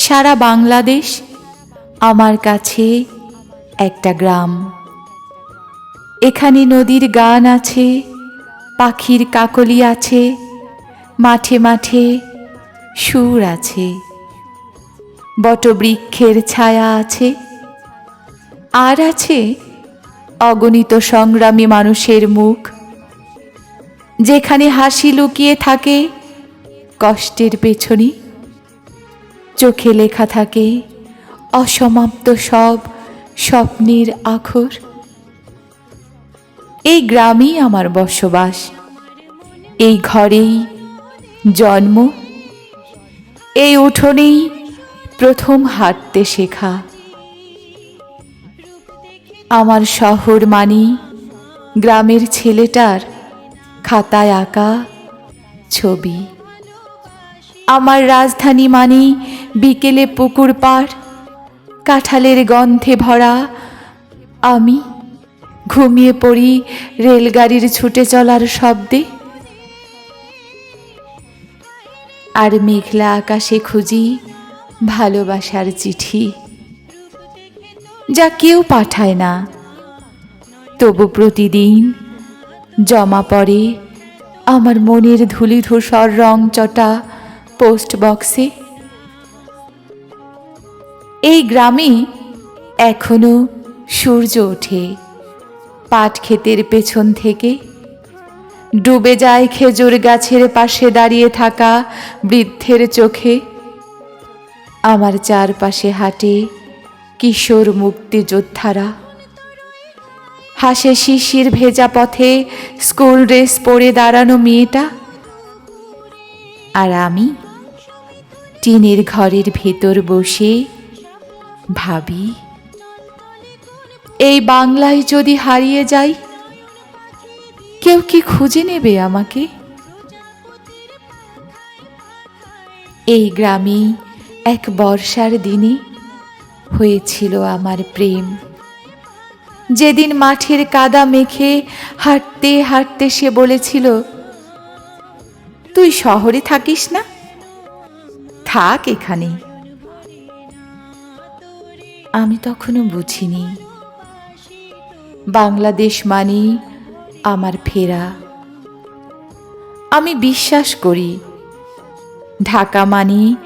সারা বাংলাদেশ আমার কাছে একটা গ্রাম। এখানে নদীর গান আছে, পাখির কাকলি আছে, মাঠে মাঠে সুর আছে। বটবৃক্ষের ছায়া আছে। আর আছে অগণিত সংগ্রামী মানুষের মুখ। যেখানে হাসি লুকিয়ে থাকে কষ্টের পেছনে। চোখে লেখা থাকে, অসমাপ্ত সব স্বপ্নের আখর। এই গ্রামেই আমার বসবাস। এই ঘরেই জন্ম। এই উঠোনেই প্রথম হাঁটতে শেখা। আমার শহর মানি গ্রামের ছেলেটার খাতায় আঁকা ছবি। আমার রাজধানী মানি বিকেলে পুকুর পাড়, কাঁঠালের গন্ধে ভরা। আমি ঘুমিয়ে পড়ি রেলগাড়ির ছুটে চলার শব্দে। আর মেঘলা আকাশে খুঁজি ভালোবাসার চিঠি, যা কেউ পাঠায় না। তবু প্রতিদিন জমা পড়ে আমার মনের ধুলি ধূসর রং চটা পোস্ট বক্সে। এই গ্রামে এখনও সূর্য ওঠে। পাট ক্ষেতের পেছন থেকে ডুবে যায় খেজুর গাছের পাশে দাঁড়িয়ে থাকা বৃদ্ধের চোখে। আমার চারপাশে হাঁটে কিশোর মুক্তিযোদ্ধারা। হাসে শিশির ভেজা পথে স্কুল ড্রেস পরে দাঁড়ানো মেয়েটা। আর আমি টিনের ঘরের ভেতর বসে ভাবি, এই বাংলায় যদি হারিয়ে যাই, কেউ কি খুঁজে নেবে আমাকে? এই গ্রামেই এক বর্ষার দিনে হয়েছিল আমার প্রেম। যেদিন মাঠের কাদা মেখে হাঁটতে হাঁটতে সে বলেছিল, তুই শহরে থাকিস না? থাক এখানে। আমি তখনও বুঝিনি। বাংলাদেশ মানেই আমার ফেরা। আমি বিশ্বাস করি, ঢাকা মানি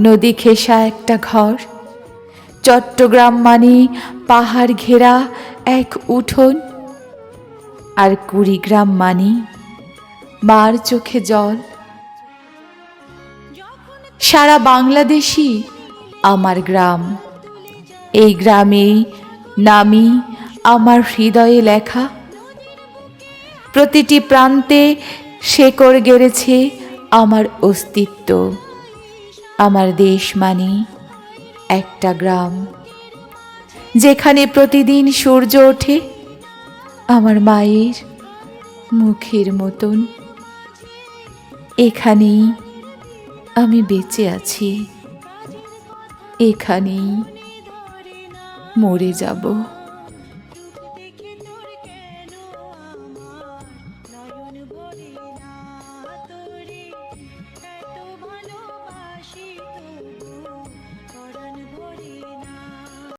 নদী ঘেঁষা একটা ঘর। চট্টগ্রাম মানে পাহাড় ঘেরা এক উঠোন। আর কুড়িগ্রাম মানে মার চোখে জল। সারা বাংলাদেশই আমার গ্রাম। এই গ্রামেই নামি আমার হৃদয়ে লেখা। প্রতিটি প্রান্তে শেকড় গেড়েছে আমার অস্তিত্ব। আমার দেশ মানে একটা গ্রাম। যেখানে প্রতিদিন সূর্য ওঠে আমার মায়ের মুখের মতন। এখানেই আমি বেঁচে আছি। এখানেই মরে যাব।